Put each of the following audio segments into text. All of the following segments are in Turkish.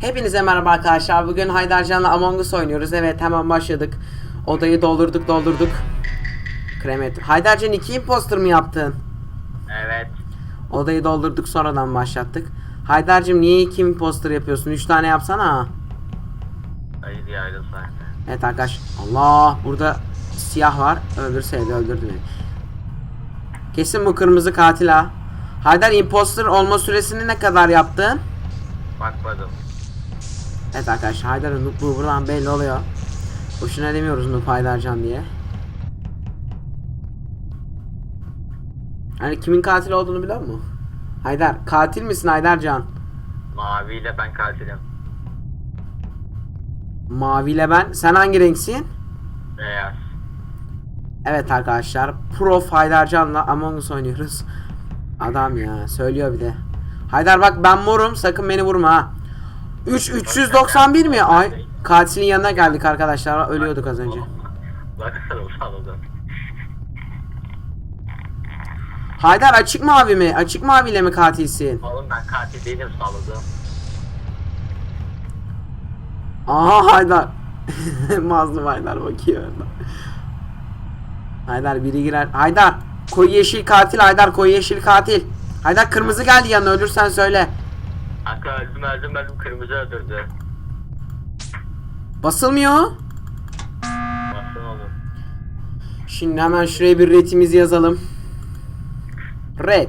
Hepinize merhaba arkadaşlar. Bugün Haydarcan'la Among Us oynuyoruz. Evet hemen başladık. Odayı doldurduk doldurduk. Kremet. Haydarcan iki imposter mı yaptın? Evet. Odayı doldurduk sonradan başlattık. Haydar'cığım niye iki imposter yapıyorsun? Üç tane yapsana. Sen. Evet arkadaş. Allah burada siyah var. Öldürseydi öldürdü beni. Kesin bu kırmızı katil ha. Haydar imposter olma süresini ne kadar yaptın? Bakmadım. Evet arkadaşlar Haydar'ın noobluğu buradan belli oluyor. Boşuna demiyoruz noob Haydarcan diye. Hani kimin katil olduğunu biliyor musun? Haydar katil misin Haydarcan? Maviyle ben katilim. Maviyle ben. Sen hangi renksin? Beyaz. Evet arkadaşlar Prof Haydarcan'la Among Us oynuyoruz. Adam ya söylüyor bir de. Haydar bak ben morum sakın beni vurma ha. 3 391 mi? Ay katilin yanına geldik arkadaşlar. Ölüyorduk az önce. Haydar açık mavi mi? Açık maviyle mi katilsin? Oğlum ben katil değilim salladım. Aha Haydar. Mazlum Haydar bakıyor. Haydar biri girer. Haydar koyu yeşil katil Haydar koyu yeşil katil. Haydar kırmızı geldi yanına ölürsen söyle. Kanka öldüm öldüm öldüm kırmızı öldürdü. Basılmıyor. Basın oğlum. Şimdi hemen şuraya bir retimizi yazalım. Red.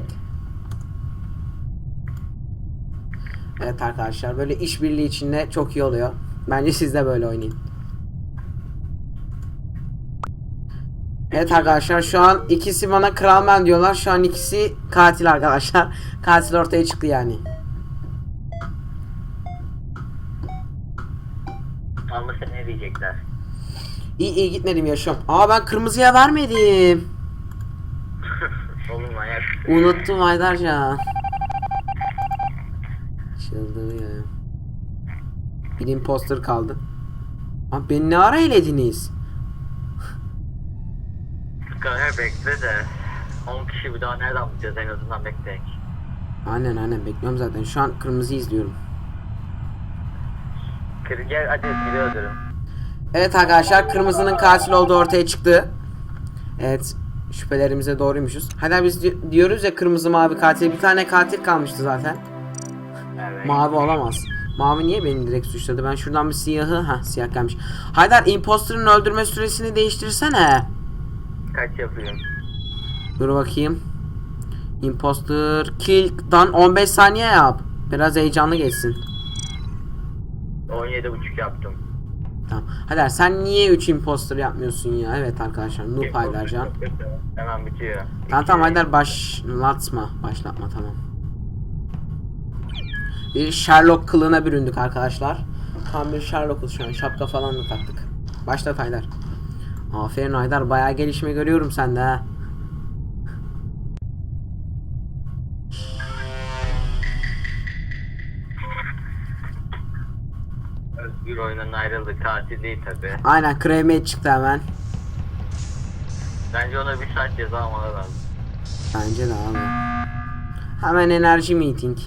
Evet arkadaşlar böyle işbirliği içinde çok iyi oluyor. Bence siz de böyle oynayın. Evet arkadaşlar şu an ikisi bana kral ben diyorlar. Şu an ikisi katil arkadaşlar. Katil ortaya çıktı yani. Sen ne diyecekler? İyi iyi gitmedim yaşıyorum. Aa ben kırmızıya vermedim. oğlum ayak. Unuttum Aydarcan. Çıldırıyor. Bir imposter kaldı. Abi beni ne ara elediniz? Kanka bekle de. 10 kişi bir daha nereden bulacağız en azından bekleyek. Aynen aynen bekliyorum zaten. Şu an kırmızı izliyorum. Kır gel hadi öldürün. Evet arkadaşlar kırmızının katil olduğu ortaya çıktı. Evet şüphelerimize doğruymuşuz. Hadi biz di- diyoruz ya kırmızı mavi katil. Bir tane katil kalmıştı zaten. Evet. Mavi olamaz. Mavi niye beni direkt suçladı? Ben şuradan bir siyahı... ha siyah gelmiş. Haydar imposterın öldürme süresini değiştirsene. Kaç yapayım? Dur bakayım. Imposter kill'dan 15 saniye yap. Biraz heyecanlı geçsin. 17.5 yaptım. Tamam. Hadi sen niye 3 imposter yapmıyorsun ya? Evet arkadaşlar. Noob Haydarcan. Hemen bitiyor. Tamam tamam Haydar başlatma. Başlatma tamam. Bir Sherlock kılığına büründük arkadaşlar. Tam bir Sherlock'uz şu an. Şapka falan da taktık. Başlat Haydar. Aferin Haydar. Bayağı gelişme görüyorum sende ha. Özgür oyundan ayrıldı. Katil değil tabi. Aynen kremate çıktı hemen. Bence ona bir saat ceza almalı lazım. Bence de abi. Hemen enerji meeting.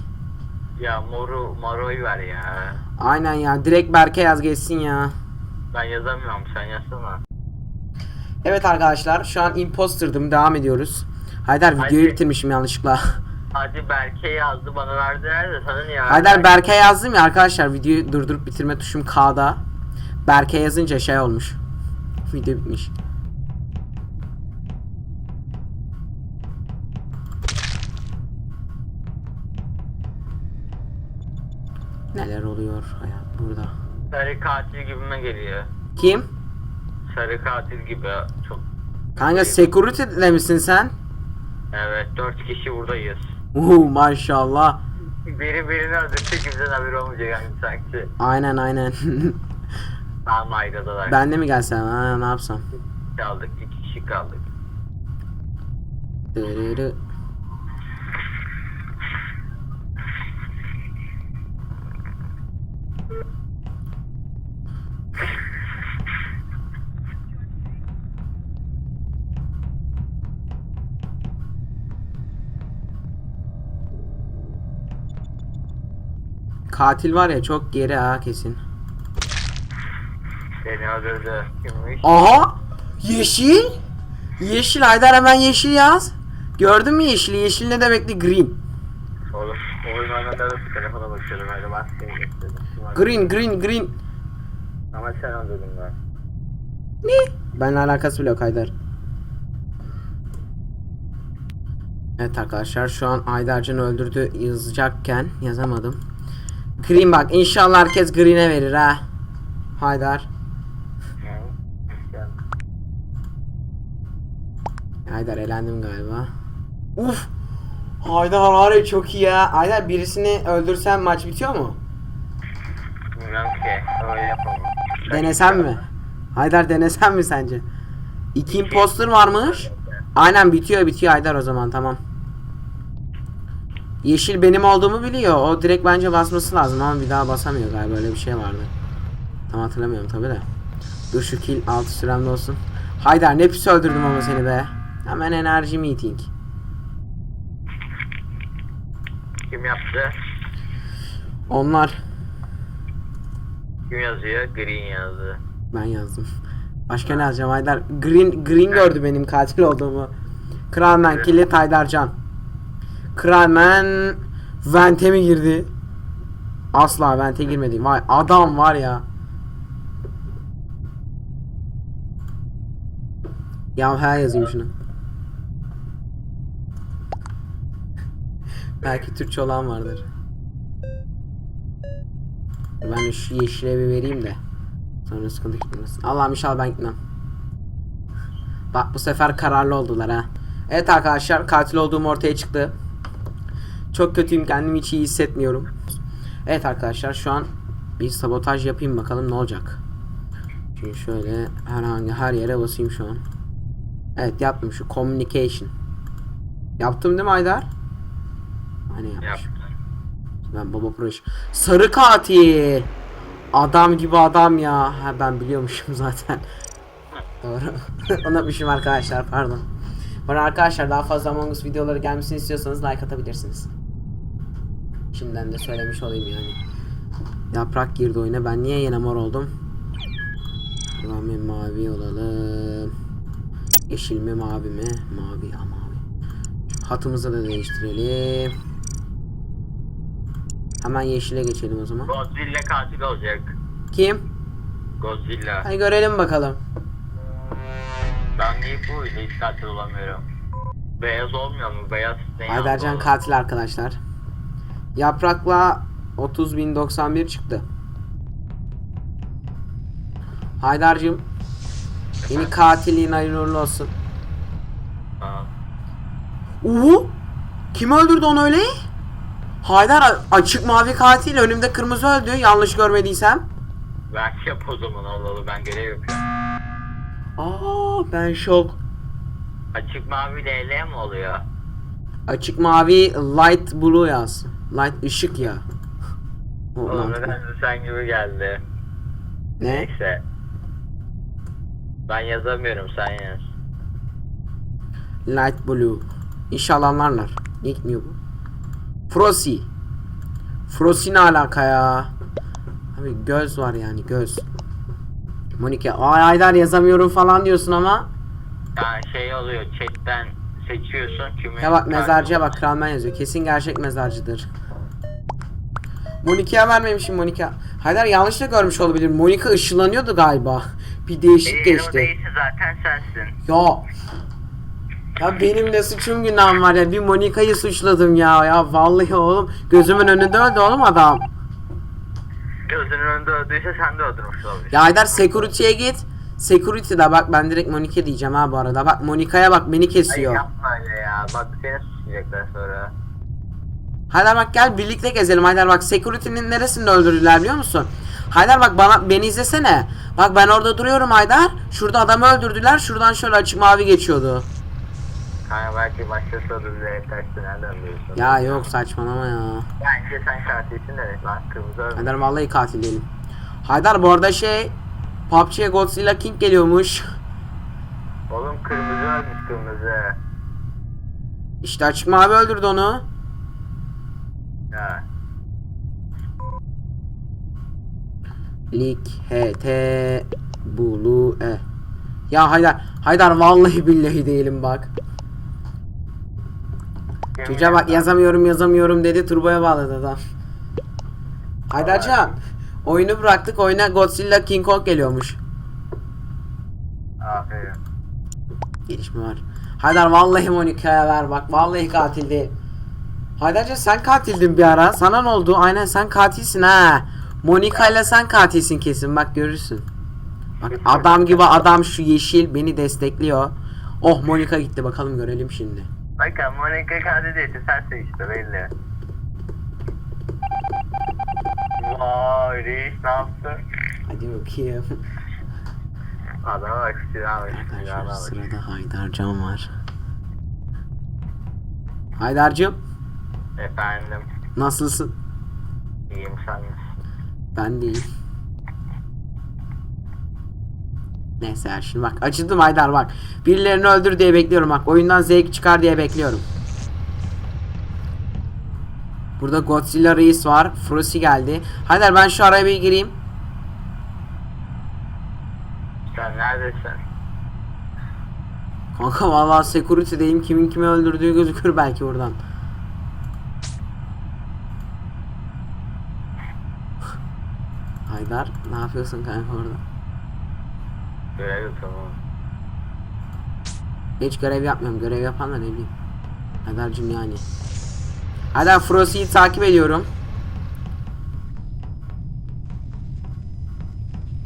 Ya moru Maro'yu ver ya. Aynen ya. Direkt Berke yaz geçsin ya. Ben yazamıyorum sen yazsana. Evet arkadaşlar şu an imposter'dım. Devam ediyoruz. Haydar videoyu Hadi. bitirmişim yanlışlıkla. Hadi Berke yazdı bana verdiler de sana niye Haydar Berke yazdım ya arkadaşlar videoyu durdurup bitirme tuşum K'da. Berke yazınca şey olmuş. Video bitmiş. Oluyor hayat burada? Sarı katil gibime geliyor. Kim? Sarı katil gibi çok. Kanka security'de misin sen? Evet dört kişi buradayız. Uhu maşallah. Biri birini öldürse kimsenin haberi olmayacak yani sanki. Aynen aynen. Tamam ayrıldılar. ben de mi gelsem ha ne yapsam? Kaldık iki kişi kaldık. Dırırı. Katil var ya çok geri ha kesin. Seni öldürdü. Aha! Yeşil! Yeşil Haydar hemen yeşil yaz. Gördün mü yeşili? Yeşil ne demekti? Green. Oğlum oyun da telefona bakıyordum öyle getirdim. Green, green, green. Ama sen öldürdün ben. Ne? Benimle alakası bile yok Haydar. Evet arkadaşlar şu an Haydarcan'ı öldürdü yazacakken yazamadım. Green bak inşallah herkes Green'e verir ha. Haydar. Haydar elendim galiba. Uf. Haydar ya çok iyi ya. Haydar birisini öldürsen maç bitiyor mu? Bilmem ki. Öyle yapamam. Denesem mi? Haydar denesem mi sence? İki imposter varmış. Aynen bitiyor bitiyor Haydar o zaman tamam. Yeşil benim olduğumu biliyor. O direkt bence basması lazım ama bir daha basamıyor galiba öyle bir şey vardı. Tam hatırlamıyorum tabi de. Dur şu kill 6 süremde olsun. Haydar ne pis öldürdüm ama seni be. Hemen enerji meeting. Kim yaptı? Onlar Kim yazıyor? Green yazdı. ben yazdım. Başka ne yazacağım Haydar? Green Green gördü benim katil olduğumu. Kralman kilit Haydarcan. Kralman Vente mi girdi? Asla Vente girmedi. Vay adam var ya. Ya ha yazayım şunu. Belki Türkçe olan vardır. Ben şu yeşile bir vereyim de. Sonra sıkıntı çıkmasın. Allah'ım inşallah ben gitmem. Bak bu sefer kararlı oldular ha. Evet arkadaşlar katil olduğum ortaya çıktı. Çok kötüyüm kendimi hiç iyi hissetmiyorum. Evet arkadaşlar şu an bir sabotaj yapayım bakalım ne olacak. Şimdi şöyle herhangi her yere basayım şu an. Evet yaptım şu communication. Yaptım değil mi Aydar? Hani yapmış. Yaptı. Ben baba proje. Sarı katil. Adam gibi adam ya. Ha ben biliyormuşum zaten. Doğru. Unutmuşum arkadaşlar pardon. Bana arkadaşlar daha fazla Among Us videoları gelmesini istiyorsanız like atabilirsiniz. Şimdiden de söylemiş olayım yani. Yaprak girdi oyuna. Ben niye yine mor oldum? Buradan bir mavi olalım. Yeşil mi mavi mi? Mavi ya mavi. Hatımızı da değiştirelim. Hemen yeşile geçelim o zaman. Godzilla katil olacak. Kim? Godzilla. Hadi görelim bakalım. Ben niye bu oyunda hiç katil olamıyorum? Beyaz olmuyor mu? Beyaz ne Aybercan yapıyor? katil arkadaşlar. Yaprakla 30.091 çıktı. Haydar'cığım yeni katilliğin hayırlı olsun. Ha. Uhu kim öldürdü onu öyle? Haydar açık mavi katil önümde kırmızı öldü yanlış görmediysem. Belki yap o zaman Allah'ı ben görev yapıyorum. Aa ben şok. Açık mavi LL mi oluyor? Açık mavi light blue yaz. Light ışık ya. O Oğlum nedense sen gibi geldi. Ne? Neyse. Ben yazamıyorum sen yaz. Light blue. İnşallah anlarlar. Gitmiyor bu? Frosi. Frosi ne alaka ya? Abi göz var yani göz. Monika ay Aydar yazamıyorum falan diyorsun ama. Yani şey oluyor chatten seçiyorsun kimi... Ya bak mezarcıya bak Kralman yazıyor. Kesin gerçek mezarcıdır. Monika'ya vermemişim Monika. Haydar yanlışla görmüş olabilir. Monika ışınlanıyordu galiba. Bir değişik o geçti. zaten sensin. Ya. Ya benim de suçum günahım var ya. Bir Monika'yı suçladım ya. Ya vallahi oğlum. Gözümün önünde öldü oğlum adam. Gözünün önünde öldüyse sen de öldürmüş olabilirsin. Ya Haydar security'ye git. Security'de bak ben direkt Monika diyeceğim ha bu arada. Bak Monika'ya bak beni Ay kesiyor. yapma öyle ya. Bak seni suçlayacaklar sonra. Haydar bak gel birlikte gezelim Haydar bak security'nin neresinde öldürdüler biliyor musun? Haydar bak bana beni izlesene. Bak ben orada duruyorum Haydar. Şurada adamı öldürdüler. Şuradan şöyle açık mavi geçiyordu. Kanka belki başkası öldürecek kaçtı nereden biliyorsun? Ya yok saçmalama ya. Bence sen katilsin de lan kırmızı öldü. Haydar vallahi katil değilim. Haydar bu arada şey PUBG'ye Godzilla King geliyormuş. Oğlum kırmızı ölmüş kırmızı. İşte açık mavi öldürdü onu. Ha. Lik H T Bulu E. Ya Haydar, Haydar vallahi billahi değilim bak. Çocuğa bak yazamıyorum yazamıyorum dedi turboya bağladı adam. Haydarcan oyunu bıraktık oyuna Godzilla King Kong geliyormuş. Aferin. Gelişme var. Haydar vallahi Monika'ya ver bak vallahi katil değil. Haydarcan sen katildin bir ara. Sana ne oldu? Aynen sen katilsin ha. Monika ile sen katilsin kesin bak görürsün. Bak adam gibi adam şu yeşil beni destekliyor. Oh Monika gitti bakalım görelim şimdi. Bakın Monica kadı değilse sensin işte belli. Vay reis ne yaptın? Hadi bakayım. Adama bak silahına Arkadaşlar bak. sırada Haydarcan var. Haydarcığım Efendim nasılsın? iyiyim sen? Ben değil. Neyse ya şimdi bak acıdım Haydar bak. Birilerini öldür diye bekliyorum bak. Oyundan zevk çıkar diye bekliyorum. Burada Godzilla Reis var. Frosi geldi. Haydar ben şu araya bir gireyim. Sen neredesin? Kanka vallahi security'deyim. Kimin kimi öldürdüğü gözükür belki buradan. Haydar ne yapıyorsun kanka orada? Görev tamam. Hiç görev yapmıyorum. Görev yapan da ne bileyim. Haydar'cım yani. Haydar Frossy'yi takip ediyorum.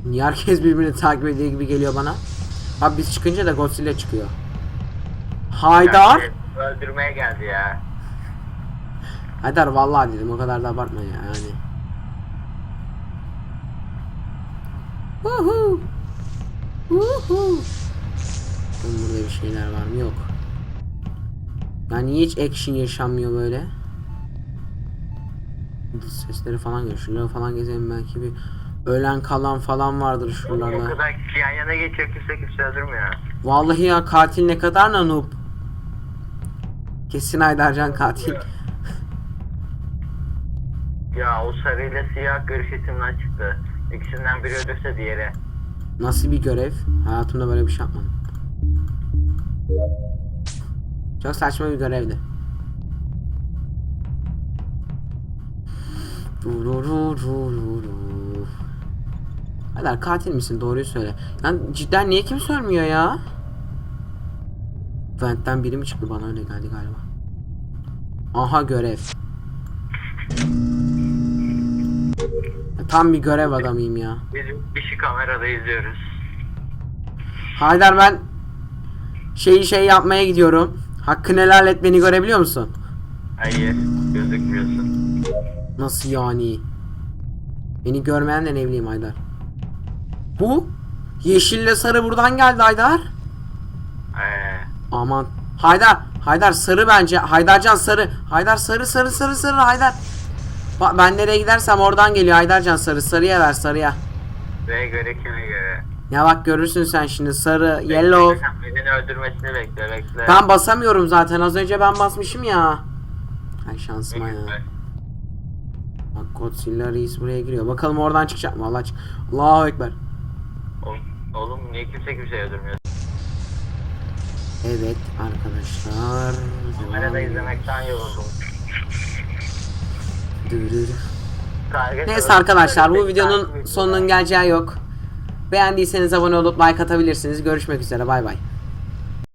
Niye herkes birbirini takip ediyor gibi geliyor bana? Abi biz çıkınca da Godzilla çıkıyor. Haydar. Yani öldürmeye geldi ya. Haydar vallahi dedim o kadar da abartma ya yani. Uhu. Uhu. Burada bir şeyler var mı? Yok. Yani hiç action yaşanmıyor böyle? Sesleri falan geliyor. Şuraları falan gezelim belki bir ölen kalan falan vardır O şuralarda. kadar kişi yan yana geçiyor kimse kimse öldürmüyor. Vallahi ya katil ne kadar nanup. Kesin Haydarcan katil. Ya o sarıyla siyah isimden çıktı. İkisinden biri öldürse diğeri. Nasıl bir görev? Hayatımda böyle bir şey yapmadım. Çok saçma bir görevdi. Haydar katil misin? Doğruyu söyle. Lan cidden niye kimse ölmüyor ya? Vent'ten biri mi çıktı bana öyle geldi galiba. Aha görev. Tam bir görev adamıyım ya. Biz bir şey kamerada izliyoruz. Haydar ben şeyi şey yapmaya gidiyorum. Hakkını helal et beni görebiliyor musun? Hayır gözükmüyorsun. Nasıl yani? Beni görmeyen de ne bileyim Haydar. Bu? Yeşille sarı buradan geldi Haydar. Ee, Aman. Haydar. Haydar sarı bence. Haydarcan sarı. Haydar sarı sarı sarı sarı Haydar. Bak ben nereye gidersem oradan geliyor Haydarcan sarı. Sarıya ver sarıya. ve göre kime göre? Ya bak görürsün sen şimdi sarı, yellow. Sen Birini öldürmesini bekle bekle. Ben basamıyorum zaten. Az önce ben basmışım ya. Ay şansıma ya. Bak Godzilla reis buraya giriyor. Bakalım oradan çıkacak mı? Allah çık. Allahu Ekber. Oğlum, oğlum niye kimse kimseyi öldürmüyor? Evet arkadaşlar. Kamerada devam. izlemekten yoruldum. Neyse arkadaşlar bu videonun sonunun geleceği yok. Beğendiyseniz abone olup like atabilirsiniz. Görüşmek üzere bay bay.